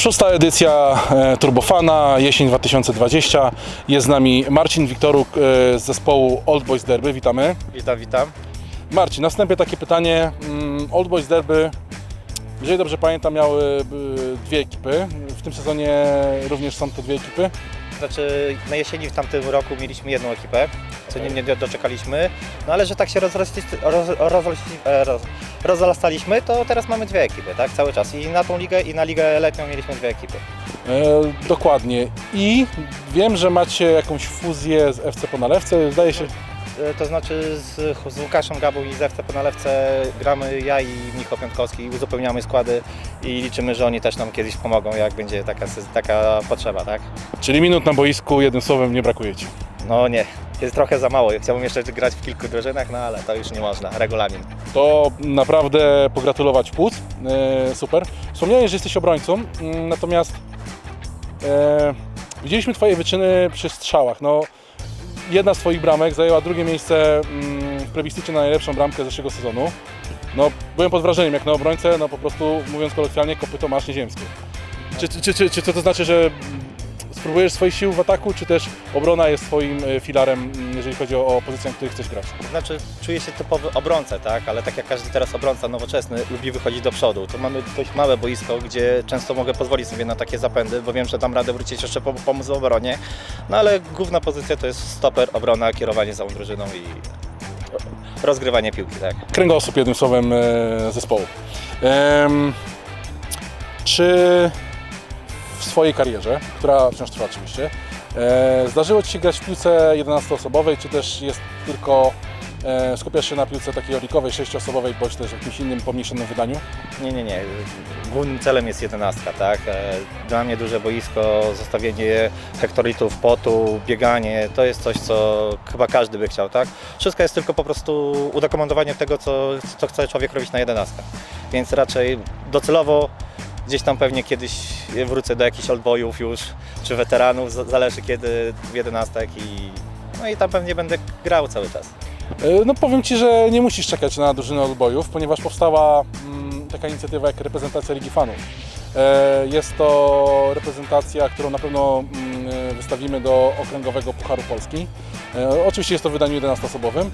Szósta edycja e, Turbofana, jesień 2020. Jest z nami Marcin Wiktoruk e, z zespołu Old Boys Derby. Witamy. Witam, witam. Marcin, na wstępie takie pytanie. Mm, Old Boys Derby, jeżeli dobrze pamiętam, miały dwie ekipy. W tym sezonie również są to dwie ekipy. Znaczy na jesieni w tamtym roku mieliśmy jedną ekipę, co nie, nie doczekaliśmy, no ale że tak się roz, rozrośli, e, roz, rozrastaliśmy, to teraz mamy dwie ekipy, tak, cały czas. I na tą ligę, i na ligę letnią mieliśmy dwie ekipy. E, dokładnie. I wiem, że macie jakąś fuzję z FC Ponalewce. Zdaje się, E, To znaczy z, z Łukaszem Gabą i z FC po nalewce gramy ja i Michał Piątkowski, uzupełniamy składy i liczymy, że oni też nam kiedyś pomogą, jak będzie taka, taka potrzeba, tak? czyli minut na boisku, jednym słowem nie brakuje ci. No nie, jest trochę za mało. Chciałbym jeszcze grać w kilku drużynach, no ale to już nie można, regulamin. To naprawdę pogratulować płuc. E, super. Wspomniałeś, że jesteś obrońcą, mm, natomiast e, widzieliśmy Twoje wyczyny przy strzałach. No, jedna z Twoich bramek zajęła drugie miejsce mm, w plebiscycie na najlepszą bramkę zeszłego sezonu. No, byłem pod wrażeniem, jak na obrońcę, no po prostu mówiąc kolokwialnie, kopyto masz nieziemskie. Czy, czy, czy, czy to znaczy, że spróbujesz swoich sił w ataku, czy też obrona jest Twoim e, filarem, mm, jeżeli chodzi o, pozycję, w której chcesz grać? Znaczy, czuję się typowy obrońcę, tak? Ale tak jak każdy teraz obrońca nowoczesny lubi wychodzić do przodu. To mamy dość małe boisko, gdzie często mogę pozwolić sobie na takie zapędy, bo wiem, że dam radę wrócić jeszcze po, pomóc w obronie. No ale główna pozycja to jest stoper, obrona, kierowanie całą drużyną i rozgrywanie piłki, tak? kręgosłup jednym słowem e, zespołu. Em, czy w swojej karierze, która wciąż trwa oczywiście, e, zdarzyło Ci się grać w piłce 11-osobowej, czy też jest tylko e, skupiasz się na piłce takiej olikowej, 6-osobowej, bądź też jakimś innym pomniejszonym wydaniu? Nie, nie, nie. Głównym celem jest jedenastka, tak? E, Dla mnie duże boisko, zostawienie hektolitów potu, bieganie, to jest coś, co chyba każdy by chciał, tak? Wszystko jest tylko po prostu udokumentowanie tego, co, co chce człowiek robić na jedenastkach. Więc raczej docelowo gdzieś tam pewnie kiedyś wrócę do jakichś oldboyów już, czy weteranów, zależy kiedy w jedenastek i no i tam pewnie będę grał cały czas. E, No powiem Ci, że nie musisz czekać na drużynę odbojów, ponieważ powstała mm, taka inicjatywa jak reprezentacja Ligi Fanów. E, Jest to reprezentacja, którą na pewno mm, e, wystawimy do Okręgowego Pucharu Polski. Oczywiście jest to w wydaniu 11-osobowym.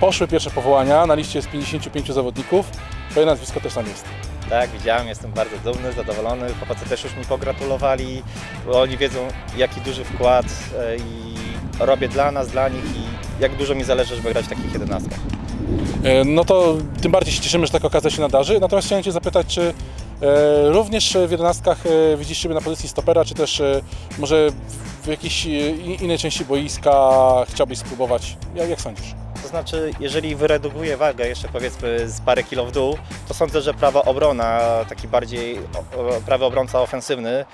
Poszły pierwsze powołania, na liście jest 55 zawodników, Twoje nazwisko też tam jest. Tak, widziałem, jestem bardzo dumny, zadowolony. Chłopacy też już mi pogratulowali, bo oni wiedzą, jaki duży wkład e, i robię dla nas, dla nich i jak dużo mi zależy, żeby grać w takich jedenastkach. E, No to tym bardziej się cieszymy, że taka okazja się nadarzy. Natomiast chciałem Cię zapytać, czy e, również w jedenastkach e, widzisz siebie na pozycji stopera, czy też e, może w jakiejś e, innej części boiska chciałbyś spróbować? Jak, jak sądzisz? To znaczy, jeżeli wyredukuję wagę jeszcze powiedzmy z parę kilo w dół, to sądzę, że prawa obrona, taki bardziej prawy obrońca ofensywny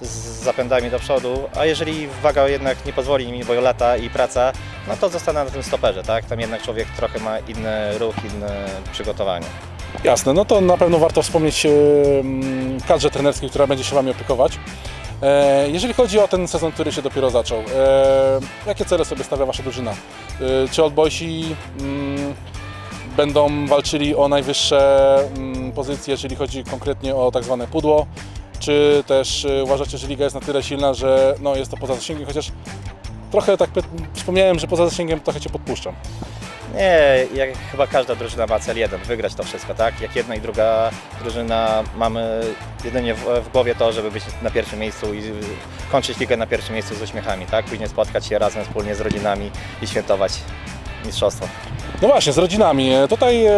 z zapędami do przodu, a jeżeli waga jednak nie pozwoli mi, bo lata i praca, no to zostanę na tym stoperze, tak? Tam jednak człowiek trochę ma inny ruch, inne przygotowanie. Jasne, no to na pewno warto wspomnieć e, kadrze trenerskiej, która będzie się Wami opiekować. E, Jeżeli chodzi o ten sezon, który się dopiero zaczął, e, jakie cele sobie stawia Wasza drużyna? E, Czy Oldboysi mm, będą walczyli o najwyższe mm, pozycje, jeżeli chodzi konkretnie o tak zwane pudło? Czy też uważacie, że liga jest na tyle silna, że no, jest to poza zasięgiem, chociaż trochę tak wspomniałem, że poza zasięgiem trochę Cię podpuszczam. Nie, jak chyba każda drużyna ma cel jeden, wygrać to wszystko, tak? Jak jedna i druga drużyna mamy jedynie w, w głowie to, żeby być na pierwszym miejscu i kończyć ligę na pierwszym miejscu z uśmiechami, tak? Później spotkać się razem wspólnie z rodzinami i świętować mistrzostwo. No właśnie, z rodzinami. E, Tutaj e,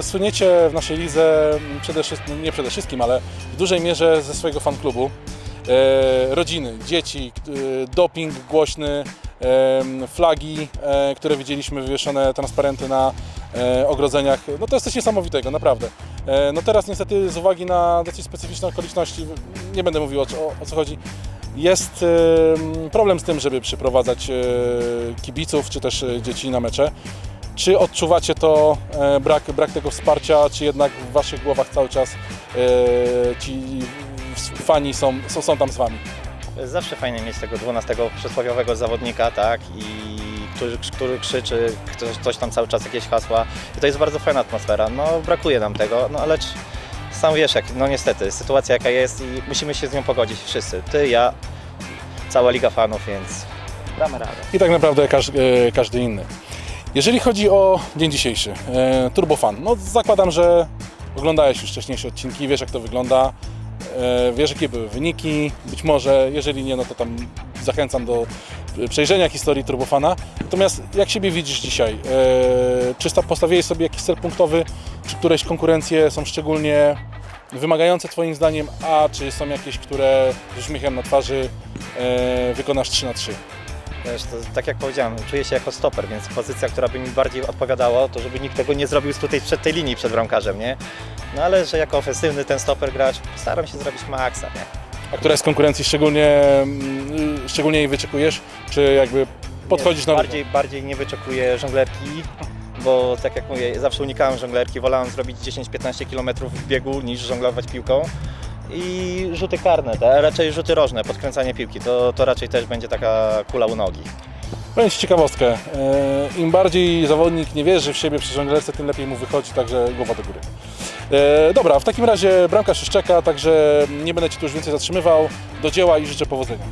słyniecie w naszej lidze m, przede wszystkim, nie przede wszystkim, ale w dużej mierze ze swojego fanklubu. E, rodziny, dzieci, e, doping głośny, flagi, e, które widzieliśmy wywieszone, transparenty na e, ogrodzeniach. No to jest coś niesamowitego, naprawdę. E, no teraz niestety z uwagi na dosyć specyficzne okoliczności, nie będę mówił o, o, o co chodzi, jest problem z tym, żeby przyprowadzać kibiców czy też dzieci na mecze. Czy odczuwacie to brak, brak tego wsparcia, czy jednak w waszych głowach cały czas ci fani są, są, są tam z wami? Zawsze fajnie mieć tego 12 przysłowiowego zawodnika, tak? I który, który krzyczy, ktoś, ktoś tam cały czas jakieś hasła. I to jest bardzo fajna atmosfera. No brakuje nam tego, no ale sam wiesz, jak, no niestety, sytuacja jaka jest i musimy się z nią pogodzić wszyscy. Ty, ja, cała liga fanów, więc damy radę. i tak naprawdę każdy, każdy inny. Jeżeli chodzi o dzień dzisiejszy, e, Turbofan, no zakładam, że oglądałeś już wcześniejsze odcinki, wiesz jak to wygląda, e, wiesz jakie były wyniki, być może, jeżeli nie, no to tam zachęcam do e, przejrzenia historii Turbofana. Natomiast jak siebie widzisz dzisiaj? E, Czy sta- postawiłeś sobie jakiś cel punktowy, czy któreś konkurencje są szczególnie wymagające Twoim zdaniem, a czy są jakieś, które z uśmiechem na twarzy e, wykonasz 3 na 3? Wiesz, to, tak jak powiedziałem, czuję się jako stoper, więc pozycja, która by mi bardziej odpowiadała, to żeby nikt tego nie zrobił z tutaj przed tej linii, przed bramkarzem, nie? No ale, że jako ofensywny ten stoper gracz, staram się zrobić maksa, nie? A która z konkurencji szczególnie, mm, szczególnie jej wyczekujesz? Czy jakby podchodzisz Nie, na bardziej, bardziej nie wyczekuję żonglerki, bo tak jak mówię, zawsze unikałem żonglerki, wolałem zrobić 10-15 km w biegu niż żonglować piłką. I rzuty karne, a raczej rzuty rożne, podkręcanie piłki, to, to raczej też będzie taka kula u nogi. Powiem Ci ciekawostkę. E, Im bardziej zawodnik nie wierzy w siebie przy żonglerce, tym lepiej mu wychodzi, także głowa do góry. E, Dobra, w takim razie bramkarz już czeka, także nie będę Ci tu już więcej zatrzymywał. Do dzieła i życzę powodzenia.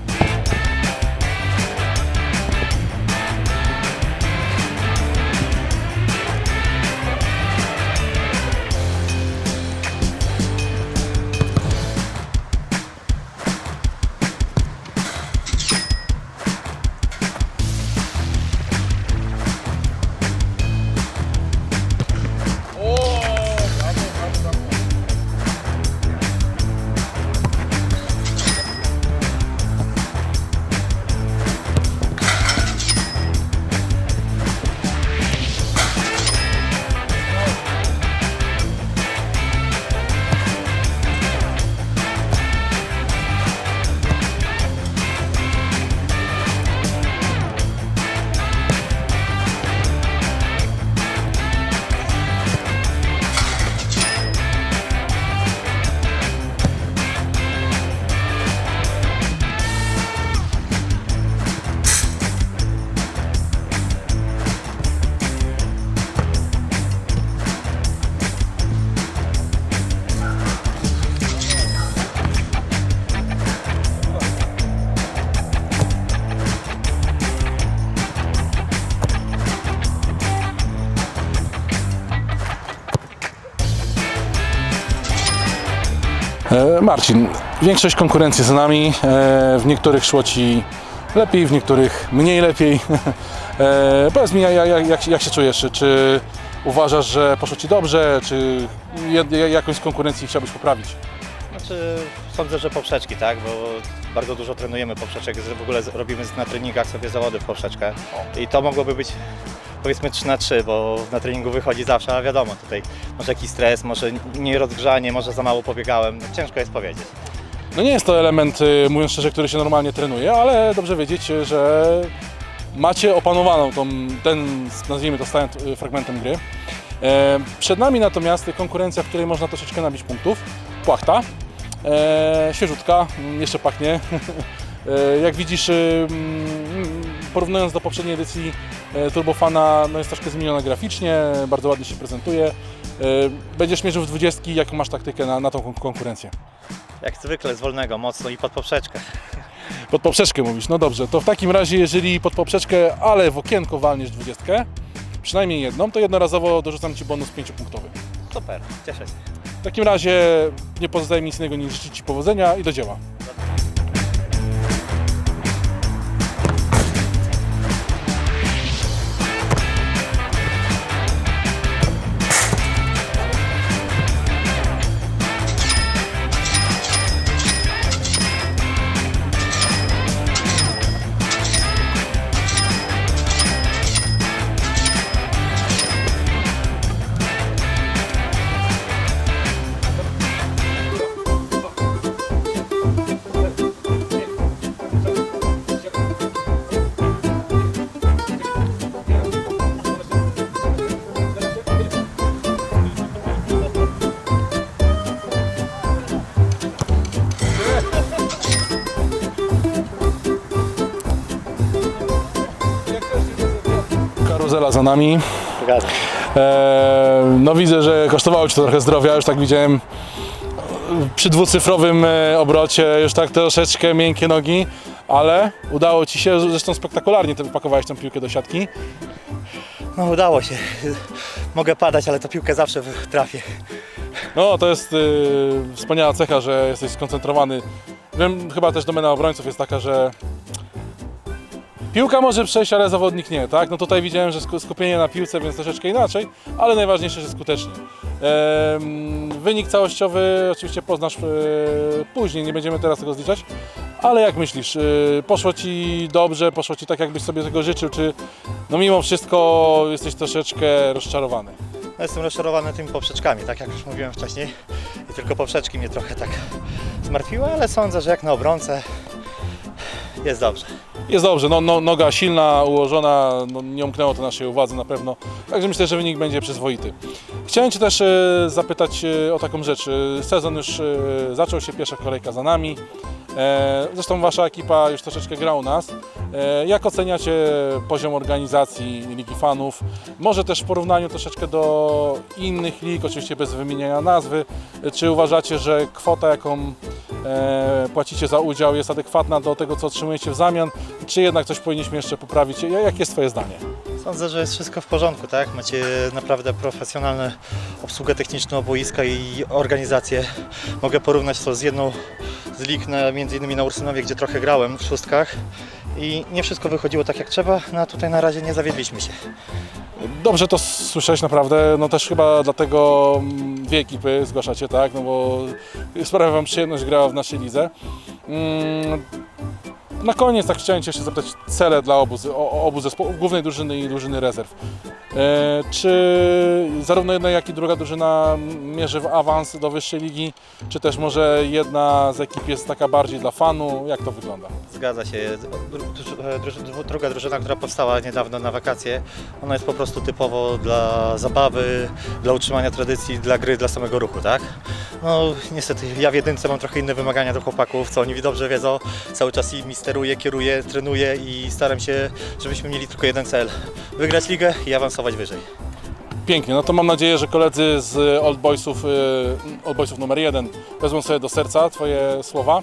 Marcin, większość konkurencji za nami. E, W niektórych szło Ci lepiej, w niektórych mniej lepiej. E, Powiedz mi, jak, jak, się czujesz? Czy- uważasz, że poszło Ci dobrze? Czy jakąś z konkurencji chciałbyś poprawić? Znaczy, sądzę, że poprzeczki, tak, bo bardzo dużo trenujemy poprzeczek, w ogóle robimy na treningach sobie zawody w poprzeczkę i to mogłoby być powiedzmy 3 na 3, bo na treningu wychodzi zawsze, a wiadomo, tutaj może jakiś stres, może nierozgrzanie, może za mało pobiegałem, no, ciężko jest powiedzieć. No nie jest to element, y, mówiąc szczerze, który się normalnie trenuje, ale dobrze wiedzieć, y, że macie opanowaną tą, ten, nazwijmy to stałym y, fragmentem gry. E, Przed nami natomiast konkurencja, w której można troszeczkę nabić punktów. Płachta, e, świeżutka, mm, jeszcze pachnie. E, Jak widzisz, y, mm, porównując do poprzedniej edycji e, Turbofana, no jest troszkę zmieniona graficznie, bardzo ładnie się prezentuje. E, Będziesz mierzył w 20, jaką masz taktykę na, na tą kon- konkurencję? Jak zwykle z wolnego, mocno i pod poprzeczkę. Pod poprzeczkę mówisz, no dobrze, to w takim razie, jeżeli pod poprzeczkę, ale w okienko walniesz dwudziestkę, przynajmniej jedną, to jednorazowo dorzucam Ci bonus 5-punktowy. Super, cieszę się. W takim razie nie pozostaje mi nic innego niż życzyć Ci powodzenia i do dzieła. Karuzela za nami. Eee, no widzę, że kosztowało Ci to trochę zdrowia, już tak widziałem przy dwucyfrowym e, obrocie już tak troszeczkę miękkie nogi, ale udało Ci się, zresztą spektakularnie Ty wypakowałeś tę piłkę do siatki. No udało się. Mogę padać, ale to piłkę zawsze trafię. No, to jest y, wspaniała cecha, że jesteś skoncentrowany. Wiem, chyba też domena obrońców jest taka, że piłka może przejść, ale zawodnik nie, tak? No tutaj widziałem, że sku- skupienie na piłce, więc troszeczkę inaczej, ale najważniejsze, że skutecznie. Wynik całościowy oczywiście poznasz e, później, nie będziemy teraz tego zliczać, ale jak myślisz, y, poszło Ci dobrze, poszło Ci tak, jakbyś sobie tego życzył, czy no mimo wszystko jesteś troszeczkę rozczarowany? Jestem rozczarowany tymi poprzeczkami, tak jak już mówiłem wcześniej. I tylko poprzeczki mnie trochę tak zmartwiły, ale sądzę, że jak na obrońcę jest dobrze. Jest dobrze, no, no, noga silna, ułożona, no, nie umknęło to naszej uwadze na pewno. Także myślę, że wynik będzie przyzwoity. Chciałem Cię też e, zapytać e, o taką rzecz. E, Sezon już e, zaczął się, pierwsza kolejka za nami. E, Zresztą Wasza ekipa już troszeczkę gra u nas. E, Jak oceniacie poziom organizacji Ligi Fanów? Może też w porównaniu troszeczkę do innych lig, oczywiście bez wymieniania nazwy. E, Czy uważacie, że kwota, jaką płacicie za udział jest adekwatna do tego, co otrzymujecie w zamian? Czy jednak coś powinniśmy jeszcze poprawić? Ja- Jakie jest Twoje zdanie? Sądzę, że jest wszystko w porządku, tak? Macie naprawdę profesjonalną obsługę techniczną boiska i organizację. Mogę porównać to z jedną z lig, na, między innymi na Ursynowie, gdzie trochę grałem w szóstkach. I nie wszystko wychodziło tak jak trzeba, no a tutaj na razie nie zawiedliśmy się. Dobrze to słyszeć naprawdę, no też chyba dlatego mm, dwie ekipy zgłaszacie, tak? No bo sprawia Wam przyjemność grała w naszej lidze. Mm, Na koniec tak chciałem Cię jeszcze zapytać cele dla obu, obu zespołów, głównej drużyny i drużyny rezerw. E, Czy zarówno jedna, jak i druga drużyna mierzy w awans do wyższej ligi, czy też może jedna z ekip jest taka bardziej dla fanu? Jak to wygląda? Zgadza się. Druga drużyna, która powstała niedawno na wakacje, ona jest po prostu typowo dla zabawy, dla utrzymania tradycji, dla gry, dla samego ruchu, tak? No niestety ja w jedynce mam trochę inne wymagania do chłopaków, co oni dobrze wiedzą. Cały czas i steruję, kieruję, trenuję i staram się, żebyśmy mieli tylko jeden cel. Wygrać ligę i awansować wyżej. Pięknie, no to mam nadzieję, że koledzy z Old Boysów, y, Old Boysów numer jeden wezmą sobie do serca Twoje słowa.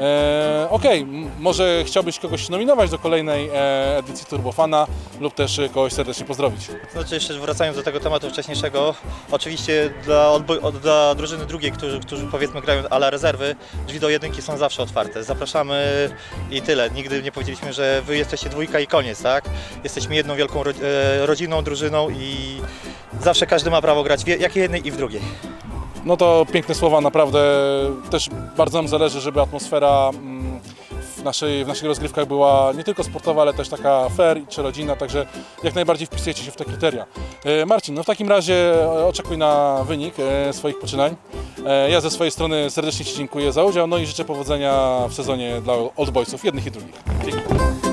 E, Okej, m- może chciałbyś kogoś nominować do kolejnej e, edycji Turbofana lub też e, kogoś serdecznie pozdrowić. Znaczy jeszcze wracając do tego tematu wcześniejszego, oczywiście dla, dla drużyny drugiej, którzy, którzy powiedzmy grają ala rezerwy, drzwi do jedynki są zawsze otwarte. Zapraszamy i tyle. Nigdy nie powiedzieliśmy, że wy jesteście dwójka i koniec, tak? Jesteśmy jedną wielką e, rodziną, drużyną i zawsze każdy ma prawo grać w je- jak w jednej i w drugiej. No to piękne słowa, naprawdę też bardzo nam zależy, żeby atmosfera mm, w, naszej, w naszych rozgrywkach była nie tylko sportowa, ale też taka fair czy rodzinna, także jak najbardziej wpisujecie się w te kryteria. E, Marcin, no w takim razie e, oczekuj na wynik e, swoich poczynań. Ja ze swojej strony serdecznie Ci dziękuję za udział, no i życzę powodzenia w sezonie dla Old Boysów, jednych i drugich. Dzięki.